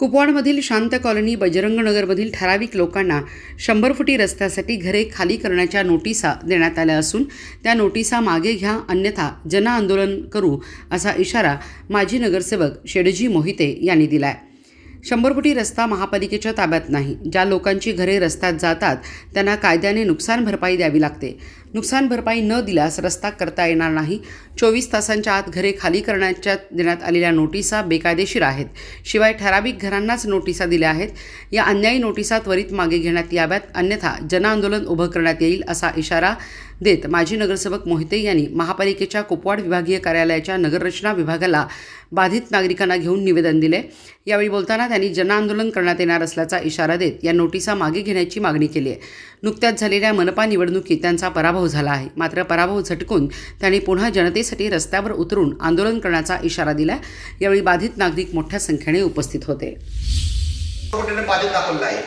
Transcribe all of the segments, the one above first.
कुपवाडमधील शांत कॉलनी बजरंग नगरमधील ठराविक लोकांना शंभर फुटी रस्त्यासाठी घरे खाली करण्याच्या नोटिसा देण्यात आल्या असून त्या नोटिसा मागे घ्या अन्यथा जनआंदोलन करू असा इशारा माजी नगरसेवक शेडजी मोहिते यांनी दिला आहे शंभर फुटी रस्ता महापालिकेच्या ताब्यात नाही. ज्या लोकांची घरे रस्त्यात जातात त्यांना कायद्याने नुकसान भरपाई द्यावी लागते. नुकसान भरपाई न दिल्यास रस्ता करता येणार नाही. चोवीस तासांच्या आत घरे खाली करण्याच्या देण्यात आलेल्या नोटिसा बेकायदेशीर आहेत. शिवाय ठराविक घरांनाच नोटिसा दिल्या आहेत. या अन्यायी नोटिसा त्वरित मागे घेण्यात याव्यात. अन्यथा जनआंदोलन उभं करण्यात येईल असा इशारा देत माजी नगरसेवक मोहिते यांनी महापालिकेच्या कुपवाड विभागीय कार्यालयाच्या नगररचना विभागाला बाधित नागरिकांना घेऊन निवेदन दिले. यावेळी बोलताना त्यांनी जनआंदोलन करण्यात येणार असल्याचा इशारा देत या नोटिसा मागे घेण्याची मागणी केली आहे. नुकत्याच झालेल्या मनपा निवडणुकीत त्यांचा पराभव झाला आहे. मात्र पराभव झटकून त्यांनी पुन्हा जनतेसाठी रस्त्यावर उतरून आंदोलन करण्याचा इशारा दिला यावेळी बाधित नागरिक मोठ्या संख्येने उपस्थित होते. बाधित आहे.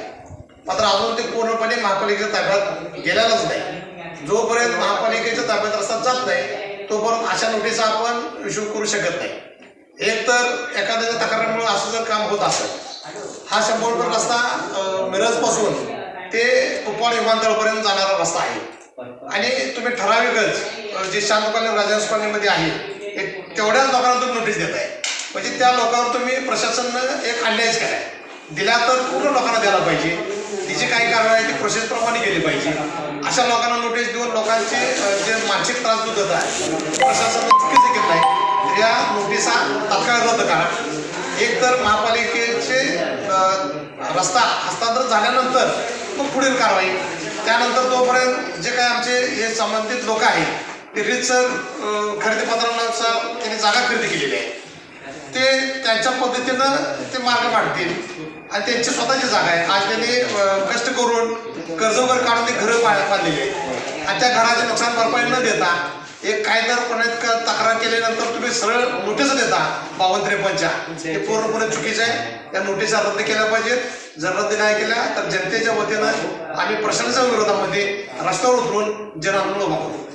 मात्र अजून ते पूर्णपणे महापालिकेच्या ताब्यात गेलेलंच नाही. जोपर्यंत महापालिकेच्या ताब्यात रस्ता जात नाही तोपर्यंत अशा नोटिसा आपण इश्यू करू शकत नाही. एक तर एखाद्याच्या तक्रारीमुळे असं जर काम होत असेल हा शंभर मीटर रस्ता मिरजपासून ते कुपवाड विमानतळापर्यंत जाणारा रस्ता आहे. आणि तुम्ही ठराविकच जे शांत कॉलनी राजहंस कॉलनीमध्ये आहे एक तेवढ्याच लोकांना तुम्ही नोटीस देत आहे म्हणजे त्या लोकांवर तुम्ही प्रशासनानं एक अन्यायच केलाय. दिला तर पूर्ण लोकांना द्यायला पाहिजे. तिची काही कारवाई आहे ती प्रोसेसप्रमाणे केली पाहिजे. अशा लोकांना नोटीस देऊन लोकांचे जे मानसिक त्रास दूर होत आहे प्रशासन चुकीचं घेत आहे. तर या नोटिसा तात्काळ रद्द करा. एक तर महापालिकेचे रस्ता हस्तांतर झाल्यानंतर मग पुढील कारवाई. त्यानंतर तोपर्यंत जे काय आमचे हे संबंधित लोक आहेत ते रीतसर अं, खरेदी त्यांनी जागा खरेदी केलेली आहे. ते त्यांच्या पद्धतीनं ते मार्ग काढतील. आणि त्यांची स्वतःची जागा आहे. आज त्यांनी कष्ट करून कर्ज वगैरे काढून ते घरं पा बांधलेली आणि त्या घराचे नुकसान भरपाई न देता एक कायदेपणे तक्रार केल्यानंतर तुम्ही सरळ नोटीस देता बावन्न त्रेपन्नच्या. हे पूर्णपणे चुकीचं आहे. त्या नोटीस रद्द केल्या पाहिजेत. जर रद्द नाही केल्या तर जनतेच्या वतीनं आम्ही प्रशासनाच्या विरोधामध्ये रस्त्यावर उतरून जनआंदोलन उभा करू